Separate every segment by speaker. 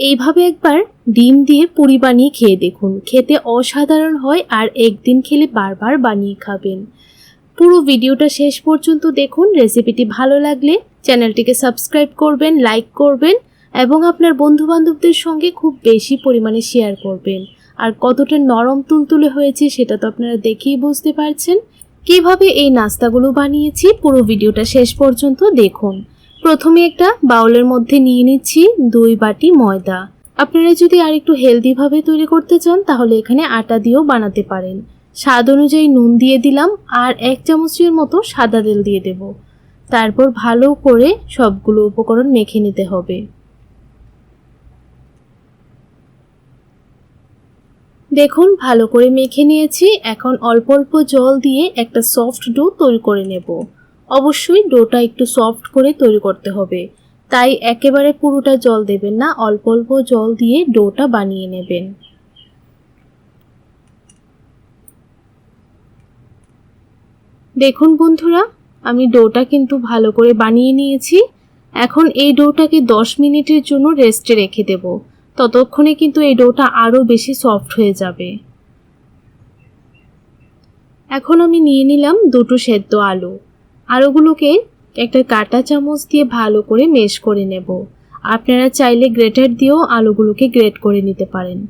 Speaker 1: এইভাবে একবার ডিম দিয়ে পুরি বানিয়ে খেয়ে দেখুন। খেতে অসাধারণ হয় আর একদিন খেলে বারবার বানিয়ে খাবেন। পুরো ভিডিওটা শেষ পর্যন্ত দেখুন। রেসিপিটি ভালো লাগলে চ্যানেলটিকে সাবস্ক্রাইব করবেন, লাইক করবেন এবং আপনার বন্ধুবান্ধবদের সঙ্গে খুব বেশি পরিমাণে শেয়ার করবেন। আর কতটা নরম তুলতুলে হয়েছে সেটা তো আপনারা দেখেই বুঝতে পারছেন। কীভাবে এই নাস্তাগুলো বানিয়েছি পুরো ভিডিওটা শেষ পর্যন্ত দেখুন। প্রথমে একটা বাউলের মধ্যে নিয়ে নিচ্ছি দুই বাটি ময়দা। আপনারা যদি আর একটু হেলদিভাবে তৈরি করতে চান, তাহলে এখানে আটা দিয়েও বানাতে পারেন। স্বাদ অনুযায়ী নুন দিয়ে দিলাম আর এক চামচের মতো সাদা তেল দিয়ে দেব। তারপর ভালো করে সবগুলো উপকরণ মেখে নিতে হবে। দেখুন, ভালো করে মেখে নিয়েছি। এখন অল্প অল্প জল দিয়ে একটা সফট ডো তৈরি করে নেব। অবশ্যই ডোটা একটু সফট করে তৈরি করতে হবে। তাই একেবারে পুরোটা জল দেবেন না, অল্প অল্প জল দিয়ে ডোটা বানিয়ে নেবেন। দেখুন বন্ধুরা, আমি ডোটা কিন্তু ভালো করে বানিয়ে নিয়েছি। এখন এই ডোটাকে 10 মিনিটের জন্য রেস্টে রেখে দেব। ততক্ষণে কিন্তু এই ডোটা আরও বেশি সফট হয়ে যাবে। এখন আমি নিয়ে নিলাম দুটো সেদ্ধ আলু। আলুগুলোকে একটা কাঁটা চামচ দিয়ে ভালো করে মেশ করে নেব। আপনারা চাইলে গ্রেটার দিয়েও আলুগুলোকে গ্রেট করে নিতে পারেন।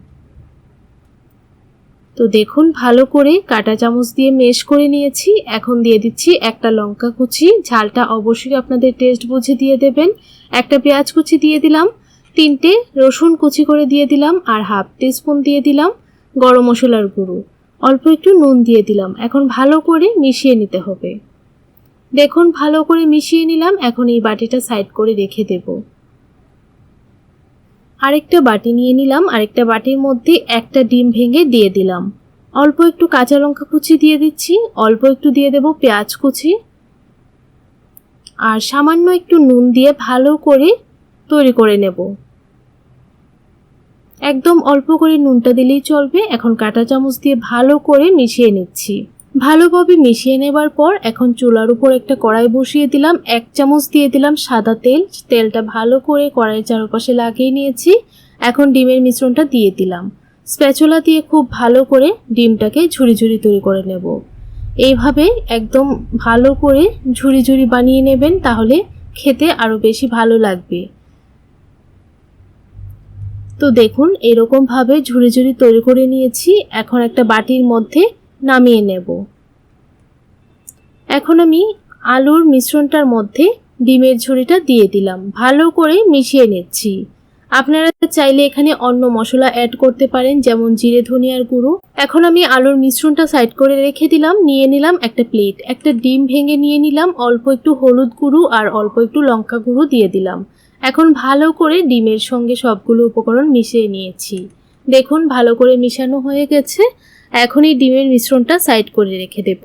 Speaker 1: তো দেখুন, ভালো করে কাঁটা চামচ দিয়ে মেশ করে নিয়েছি। এখন দিয়ে দিচ্ছি একটা লঙ্কা কুচি। ঝালটা অবশ্যই আপনাদের টেস্ট বুঝে দিয়ে দেবেন। একটা পেঁয়াজ কুচি দিয়ে দিলাম, তিনটে রসুন কুচি করে দিয়ে দিলাম, আর হাফ টিস্পুন দিয়ে দিলাম গরম মশলার গুঁড়ো। অল্প একটু নুন দিয়ে দিলাম। এখন ভালো করে মিশিয়ে নিতে হবে। দেখুন, ভালো করে মিশিয়ে নিলাম, এখন এই বাটিটা সাইড করে রেখে দেব। আরেকটা বাটি নিয়ে নিলাম, আরেকটা বাটির মধ্যে একটা ডিম ভেঙে দিয়ে দিলাম। অল্প একটু কাঁচা লঙ্কা কুচি দিয়ে দিচ্ছি, অল্প একটু দিয়ে দেব পেঁয়াজ কুচি। আর সামান্য একটু নুন দিয়ে ভালো করে তৈরি করে নেব। একদম অল্প করে নুনটা দিলেই চলবে, এখন কাঁটা চামচ দিয়ে ভালো করে মিশিয়ে নিচ্ছি। ভালোভাবে মিশিয়ে নেবার পর এখন চুলার উপর একটা কড়াই বসিয়ে দিলাম, এক চামচ দিয়ে দিলাম সাদা তেল। তেলটা ভালো করে কড়াইয়ের চারপাশে লাগিয়ে নিয়েছি। এখন ডিমের মিশ্রণটা দিয়ে দিলাম। স্প্যাচুলা দিয়ে খুব ভালো করে ডিমটাকে ঝুড়ি ঝুড়ি তৈরি করে নেব। এইভাবে একদম ভালো করে ঝুড়ি ঝুড়ি বানিয়ে নেবেন, তাহলে খেতে আরও বেশি ভালো লাগবে। তো দেখুন, এরকমভাবে ঝুড়ি ঝুড়ি তৈরি করে নিয়েছি। এখন একটা বাটির মধ্যে নামিয়ে নেব। এখন আমি আলুর মিশ্রণটার মধ্যে ডিমের ঝুড়িটা দিয়ে দিলাম। ভালো করে মিশিয়ে নিচ্ছি। আপনারা চাইলে এখানে অন্য মশলা অ্যাড করতে পারেন, যেমন জিরে ধনিয়ার গুঁড়ো। এখন আমি আলুর মিশ্রণটা সাইড করে রেখে দিলাম। নিয়ে নিলাম একটা প্লেট একটা ডিম ভেঙে নিয়ে নিলাম। অল্প একটু হলুদ গুঁড়ো আর অল্প একটু লঙ্কা গুঁড়ো দিয়ে দিলাম। এখন ভালো করে ডিমের সঙ্গে সবগুলো উপকরণ মিশিয়ে নিয়েছি। দেখুন, ভালো করে মিশানো হয়ে গেছে। এখন এই ডিমের মিশ্রণটা সাইড করে রেখে দেব।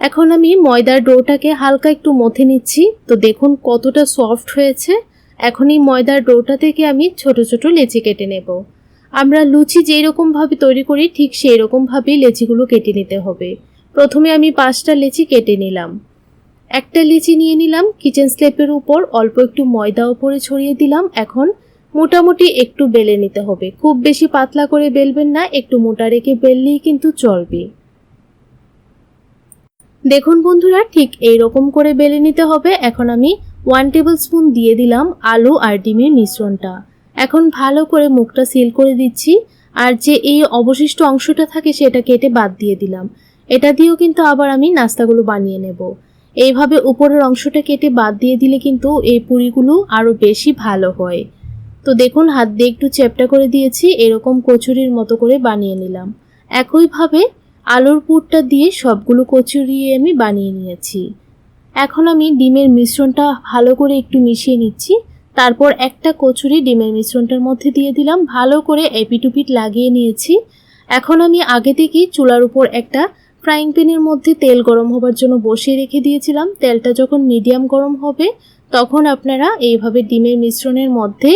Speaker 1: এখন আমি ময়দার ডোটাকে হালকা একটু মথে নিচ্ছি। তো দেখুন কতটা সফট হয়েছে। এখন এই ময়দার ডোটা থেকে আমি ছোট ছোট লেচি কেটে নেব। আমরা লুচি যেই রকমভাবে তৈরি করি, ঠিক সেই রকমভাবেই লেচিগুলো কেটে নিতে হবে। প্রথমে আমি পাঁচটা লেচি কেটে নিলাম। একটা লিচি নিয়ে নিলাম কিচেন স্লেপের উপর অল্প একটু ময়দা উপরে ছড়িয়ে দিলাম। এখন মোটামুটি একটু বেলে নিতে হবে। খুব বেশি পাতলা করে বেলবেন না, একটু মোটা রেখে বেললেই কিন্তু চলবে। দেখুন বন্ধুরা, ঠিক এই রকম করে বেলে নিতে হবে। এখন আমি ওয়ান টেবিল স্পুন দিয়ে দিলাম আলু আর ডিমের মিশ্রণটা। এখন ভালো করে মুখটা সিল করে দিচ্ছি। আর যে এই অবশিষ্ট অংশটা থাকে সেটা কেটে বাদ দিয়ে দিলাম। এটা দিয়েও কিন্তু আবার আমি নাস্তাগুলো বানিয়ে নেব। এইভাবে উপরের অংশটা কেটে বাদ দিয়ে দিলে কিন্তু এই পুরিগুলো আরও বেশি ভালো হয়। তো দেখুন, হাত দিয়ে একটু চ্যাপটা করে দিয়েছি, এরকম কচুরির মতো করে বানিয়ে নিলাম। একইভাবে আলুর পুরটা দিয়ে সবগুলো কচুরি আমি বানিয়ে নিয়েছি। এখন আমি ডিমের মিশ্রণটা ভালো করে একটু মিশিয়ে নিচ্ছি। তারপর একটা কচুরি ডিমের মিশ্রণটার মধ্যে দিয়ে দিলাম, ভালো করে এপিটুপিট লাগিয়ে নিয়েছি। এখন আমি আগে থেকেই চুলার উপর একটা ফ্রাইং প্যানের মধ্যে তেল গরম হবার জন্য বসিয়ে রেখে দিয়েছিলাম। তেলটা যখন মিডিয়াম গরম হবে, তখন আপনারা এইভাবে ডিমের মিশ্রণের মধ্যে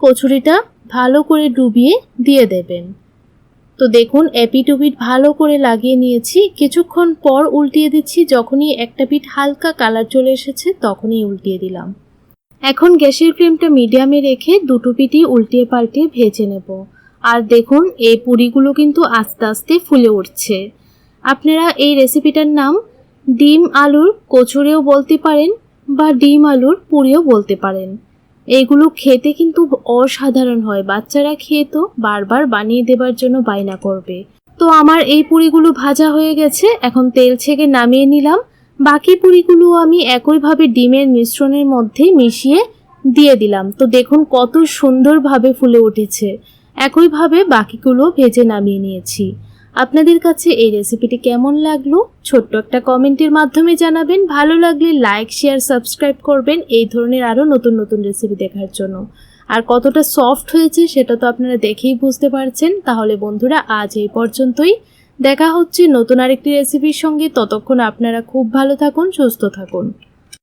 Speaker 1: কচুরিটা ভালো করে ডুবিয়ে দিয়ে দেবেন। তো দেখুন, এপিটুপিট ভালো করে লাগিয়ে নিয়েছি। কিছুক্ষণ পর উল্টিয়ে দিচ্ছি, যখনই একটা পিঠ হালকা কালার চলে এসেছে, তখনই উল্টিয়ে দিলাম। এখন গ্যাসের ফ্লেমটা মিডিয়ামে রেখে দুটো পিঠি উল্টিয়ে পাল্টিয়ে ভেজে নেব। আর দেখুন, এই পুরিগুলো কিন্তু আস্তে আস্তে ফুলে উঠছে। আপনারা এই রেসিপিটার নাম ডিম আলুর কচুরেও বলতে পারেন বা ডিম আলুর পুরিও বলতে পারেন। এইগুলো খেতে কিন্তু অসাধারণ হয়। বাচ্চারা খেয়ে তো বারবার বানিয়ে দেবার জন্য বায়না করবে। তো আমার এই পুরিগুলো ভাজা হয়ে গেছে, এখন তেল ছেঁকে নামিয়ে নিলাম। বাকি পুরিগুলো আমি একইভাবে ডিমের মিশ্রণের মধ্যে মিশিয়ে দিয়ে দিলাম। তো দেখুন কত সুন্দরভাবে ফুলে উঠেছে। একইভাবে বাকিগুলো ভেজে নামিয়ে নিয়েছি। আপনাদের কাছে এই রেসিপিটি কেমন লাগল? ছোট্ট একটা কমেন্টের মাধ্যমে জানাবেন। ভালো লাগলে লাইক শেয়ার সাবস্ক্রাইব করবেন এই ধরনের আরও নতুন নতুন রেসিপি দেখার জন্য। আর কতটা সফট হয়েছে সেটা তো আপনারা দেখেই বুঝতে পারছেন। তাহলে বন্ধুরা, আজ এই পর্যন্তই। দেখা হচ্ছে নতুন আরেকটি রেসিপির সঙ্গে। ততক্ষণ আপনারা খুব ভালো থাকুন, সুস্থ থাকুন।